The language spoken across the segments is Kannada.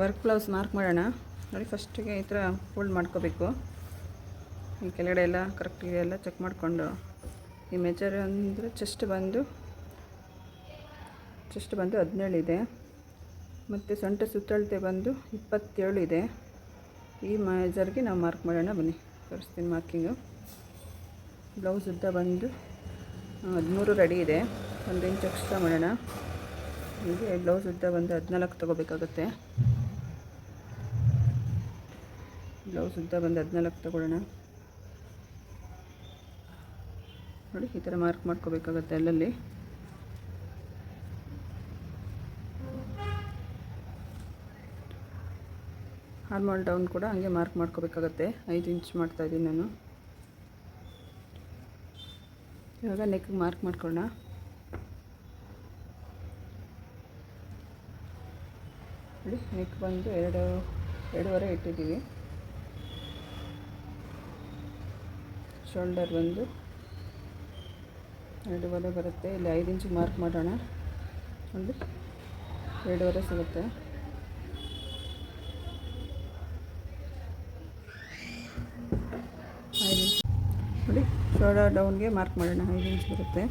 ವರ್ಕ್ ಬ್ಲೌಸ್ ಮಾರ್ಕ್ ಮಾಡೋಣ. ನೋಡಿ ಫಸ್ಟಿಗೆ ಈ ಥರ ಫೋಲ್ಡ್ ಮಾಡ್ಕೋಬೇಕು. ಈ ಕೆಳಗಡೆ ಎಲ್ಲ ಕರೆಕ್ಟಿಗೆ ಎಲ್ಲ ಚೆಕ್ ಮಾಡಿಕೊಂಡು. ಈ ಮೆಜರ್ ಅಂದರೆ ಚೆಸ್ಟ್ ಬಂದು ಚೆಸ್ಟ್ ಬಂದು ಹದಿನೇಳು ಇದೆ. ಮತ್ತು ಸೊಂಟ ಸುತ್ತಳತೆ ಬಂದು ಇಪ್ಪತ್ತೇಳು ಇದೆ. ಈ ಮೆಜರ್ಗೆ ನಾವು ಮಾರ್ಕ್ ಮಾಡೋಣ ಬನ್ನಿ. ತೋರಿಸ್ತೀನಿ ಮಾರ್ಕಿಂಗು ಬ್ಲೌಸ್ ಉದ್ದ ಬಂದು ಹದಿಮೂರು ರೆಡಿ ಇದೆ. ಒಂದು ಇಂಚ್ ಎಕ್ಸ್ಟ್ರಾ ಮಾಡೋಣ. ಹೀಗೆ ಬ್ಲೌಸ್ ಉದ್ದ ಬಂದು ಹದಿನಾಲ್ಕು ತೊಗೋಬೇಕಾಗುತ್ತೆ. ಬ್ಲೌಸ್ ಉದ್ದ ಬಂದು ಹದಿನಾಲ್ಕು ತಗೊಳ್ಳೋಣ. ನೋಡಿ, ಈ ಥರ ಮಾರ್ಕ್ ಮಾಡ್ಕೋಬೇಕಾಗತ್ತೆ ಅಲ್ಲಲ್ಲಿ. ಹಾರ್ಮೋಲ್ ಡೌನ್ ಕೂಡ ಹಂಗೆ ಮಾರ್ಕ್ ಮಾಡ್ಕೋಬೇಕಾಗತ್ತೆ. ಐದು ಇಂಚ್ ಮಾಡ್ತಾಯಿದ್ದೀನಿ ನಾನು. ಇವಾಗ ನೆಕ್ಗೆ ಮಾರ್ಕ್ ಮಾಡ್ಕೊಳ್ಳೋಣ. ನೆಕ್ ಬಂದು ಎರಡು, ಎರಡೂವರೆ ಇಟ್ಟಿದ್ದೀವಿ. ಶೋಲ್ಡರ್ ಬಂದು ಎರಡೂವರೆ ಬರುತ್ತೆ. ಇಲ್ಲಿ ಐದು ಇಂಚು ಮಾರ್ಕ್ ಮಾಡೋಣ. ಒಂದು, ಎರಡೂವರೆ ಸಿಗುತ್ತೆ. ಐದು ಇಂಚ್ ನೋಡಿ ಶೋಲ್ಡರ್ ಡೌನ್ಗೆ ಮಾರ್ಕ್ ಮಾಡೋಣ. ಐದು ಇಂಚ್ ಬರುತ್ತೆ.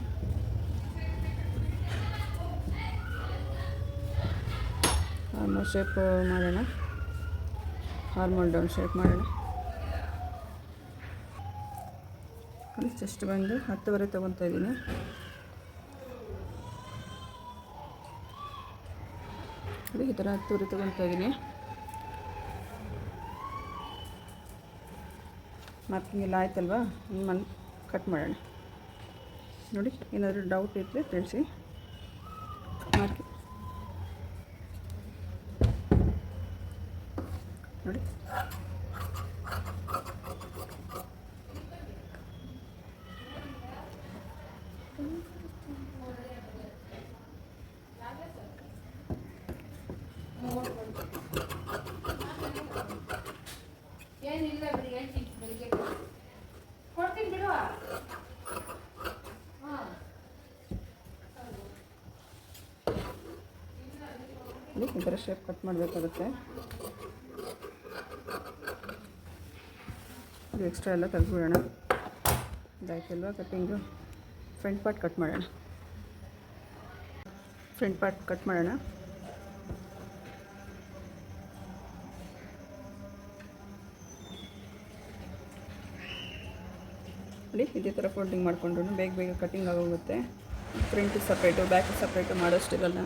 ಆಲ್ಮೋಸ್ಟ್ ಶೇಪ್ ಮಾಡೋಣ. ಹಾರ್ಮೋಲ್ ಡೌನ್ ಶೇಪ್ ಮಾಡೋಣ. ಚೆಸ್ಟ್ ಬಂದು ಹತ್ತುವರೆ ತೊಗೊತಾ ಇದ್ದೀನಿ. ನೋಡಿ, ಈ ಥರ ಹತ್ತುವರೆ ತೊಗೊತಾ ಇದ್ದೀನಿ. ಮಾರ್ಕಿಂಗ್ ಎಲ್ಲ ಆಯ್ತಲ್ವಾ? ಮನ್ ಕಟ್ ಮಾಡೋಣ. ನೋಡಿ, ಏನಾದರೂ ಡೌಟ್ ಇದ್ದರೆ ತಿಳಿಸಿ. ಮಾರ್ಕಿಂಗ್ ನೋಡಿ. ಈ ಥರ ಶೇಪ್ ಕಟ್ ಮಾಡಬೇಕಾಗುತ್ತೆ. ಇದು ಎಕ್ಸ್ಟ್ರಾ ಎಲ್ಲ ತೆಗೆದುಬಿಡೋಣ. ಇದಾಯ್ತಲ್ವ ಕಟ್ಟಿಂಗು ಫ್ರಂಟ್ ಪಾರ್ಟ್ ಕಟ್ ಮಾಡೋಣ. ಫ್ರಂಟ್ ಪಾರ್ಟ್ ಕಟ್ ಮಾಡೋಣ. ನೋಡಿ ಇದೇ ಥರ ಫೋಲ್ಡಿಂಗ್ ಮಾಡಿಕೊಂಡ್ರು ಬೇಗ ಬೇಗ ಕಟ್ಟಿಂಗ್ ಆಗೋಗುತ್ತೆ. ಫ್ರಂಟ್ ಸಪ್ರೇಟು ಬ್ಯಾಕ್ ಸಪ್ರೇಟು ಮಾಡೋಷ್ಟಿರಲ್ಲ.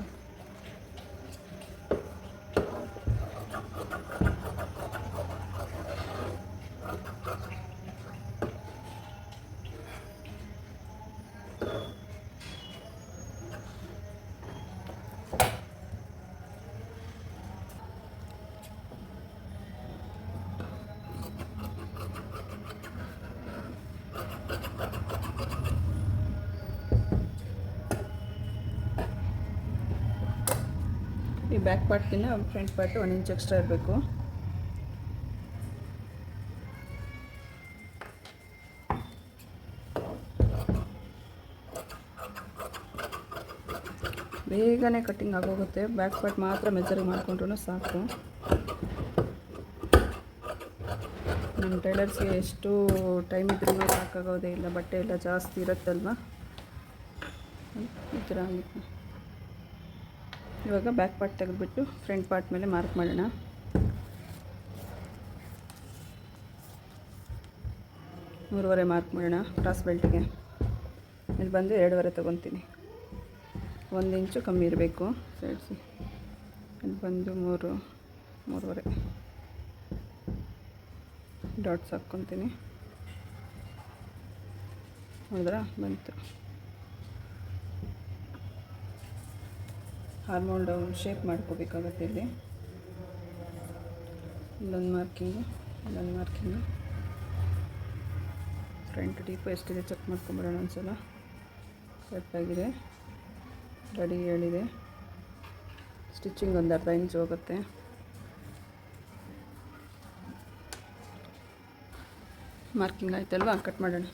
ಈ back ಪಾರ್ಟ್ಗಿನ್ನ front part one inch extra ಇರಬೇಕು. ಬೇಗನೆ ಕಟ್ಟಿಂಗ್ ಆಗೋಗುತ್ತೆ. ಬ್ಯಾಕ್ ಪಾರ್ಟ್ ಮಾತ್ರ ಮೆಜರ್ ಮಾಡಿಕೊಂಡ್ರೂ ಸಾಕು. ನಮ್ಮ ಟೈಲರ್ಸ್ಗೆ ಎಷ್ಟು ಟೈಮ್ ಇದ್ರೂ ಸಾಕಾಗೋದೇ ಇಲ್ಲ. ಬಟ್ಟೆ ಎಲ್ಲ ಜಾಸ್ತಿ ಇರುತ್ತಲ್ವ? ಈ ಥರ ಆಗುತ್ತೆ ಇವಾಗ ಬ್ಯಾಕ್ ಪಾರ್ಟ್ ತೆಗೆದುಬಿಟ್ಟು ಫ್ರಂಟ್ ಪಾರ್ಟ್ ಮೇಲೆ ಮಾರ್ಕ್ ಮಾಡೋಣ. ಮೂರುವರೆ ಮಾರ್ಕ್ ಮಾಡೋಣ ಕ್ರಾಸ್ ಬೆಲ್ಟಿಗೆ ಇಲ್ಲಿ ಬಂದು ಎರಡುವರೆ ತೊಗೊತೀನಿ. ಒಂದು ಇಂಚು ಕಮ್ಮಿ ಇರಬೇಕು. ಸೈಡ್ಸು. ಇಲ್ಲಿ ಬಂದು ಮೂರು, ಮೂರುವರೆ. ಡಾಟ್ಸ್ ಹಾಕ್ಕೊತೀನಿ. ಹೌದ್ರಾ ಬಂತು. ಹಾರ್ಮೋನ್ ಡೌನ್ ಶೇಪ್ ಮಾಡ್ಕೋಬೇಕಾಗತ್ತೆ ಇಲ್ಲಿ. ಇಲ್ಲೊಂದು ಮಾರ್ಕಿಂಗು ಇಲ್ಲೊಂದು ಮಾರ್ಕಿಂಗು. ಫ್ರಂಟ್ ಡೀಪ್ ಎಷ್ಟಿದೆ ಚೆಕ್ ಮಾಡ್ಕೊಂಬಿಡೋಣ ಒಂದ್ಸಲ. ಕರೆಕ್ಟಾಗಿದೆ ರೆಡಿ ಹೇಳಿದೆ. ಸ್ಟಿಚಿಂಗ್ ಒಂದು ಅರ್ಧ ಇಂಚ್ ಹೋಗುತ್ತೆ. ಮಾರ್ಕಿಂಗ್ ಆಯ್ತಲ್ವಾ? ಕಟ್ ಮಾಡೋಣ.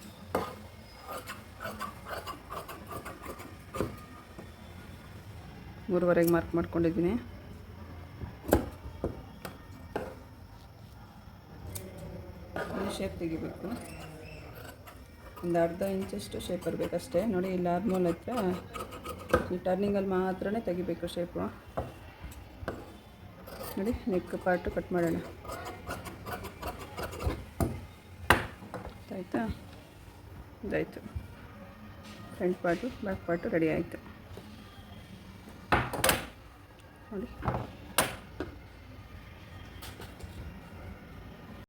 ಮೂರುವರೆಗೆ ಮಾರ್ಕ್ ಮಾಡ್ಕೊಂಡಿದ್ದೀನಿ. ಶೇಪ್ ತೆಗಿಬೇಕು. ಒಂದು ಅರ್ಧ ಇಂಚಷ್ಟು ಶೇಪ್ ಬರಬೇಕಷ್ಟೇ. ನೋಡಿ, ಇಲ್ಲಿ ಆದ್ಮೇಲೆ ಹತ್ರ ಈ ಟರ್ನಿಂಗಲ್ಲಿ ಮಾತ್ರ ತೆಗಿಬೇಕು ಶೇಪು ನೋಡಿ ನೆಕ್ ಪಾರ್ಟು ಕಟ್ ಮಾಡೋಣ. ಆಯಿತಾ? ಇದಾಯಿತು. Front part back part ready ಆಯಿತು. ನೋಡಿ